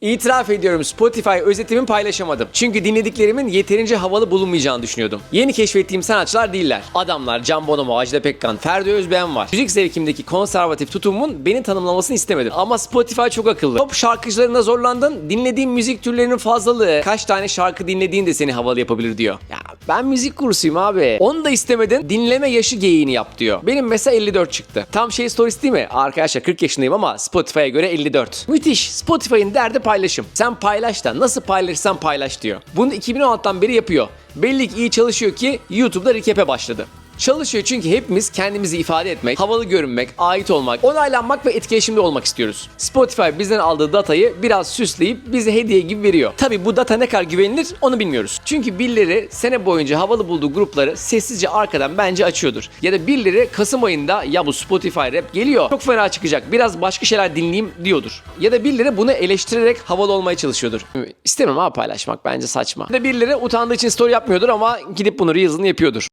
İtiraf ediyorum Spotify özetimi paylaşamadım. Çünkü dinlediklerimin yeterince havalı bulunmayacağını düşünüyordum. Yeni keşfettiğim sanatçılar değiller. Adamlar Can Bonomo, Ajda Pekkan, Ferdi Özbeğen var. Müzik zevkimdeki konservatif tutumumun beni tanımlamasını istemedim. Ama Spotify çok akıllı. Top şarkıcılarına zorlandın, dinlediğin müzik türlerinin fazlalığı, kaç tane şarkı dinlediğin de seni havalı yapabilir diyor. Ya ben müzik kursuyum abi. Onu da istemedin, dinleme yaşı geyiğini yap diyor. Benim mesela 54 çıktı. Tam şey stories değil mi? Arkadaşlar 40 yaşındayım ama Spotify'a göre 54. Müthiş. Spotify'ın derdi paylaşım. Sen paylaş da nasıl paylaşırsan paylaş diyor. Bunu 2016'dan beri yapıyor. Belli ki iyi çalışıyor ki YouTube'da recap'e başladı. Çalışıyor çünkü hepimiz kendimizi ifade etmek, havalı görünmek, ait olmak, onaylanmak ve etkileşimde olmak istiyoruz. Spotify bizden aldığı datayı biraz süsleyip bize hediye gibi veriyor. Tabi bu data ne kadar güvenilir onu bilmiyoruz. Çünkü birileri sene boyunca havalı bulduğu grupları sessizce arkadan bence açıyordur. Ya da birileri Kasım ayında ya bu Spotify rap geliyor çok fena çıkacak biraz başka şeyler dinleyeyim diyordur. Ya da birileri bunu eleştirerek havalı olmaya çalışıyordur. İstemem abi paylaşmak bence saçma. Ya da birileri utandığı için story yapmıyordur ama gidip bunu Reels'ını yapıyordur.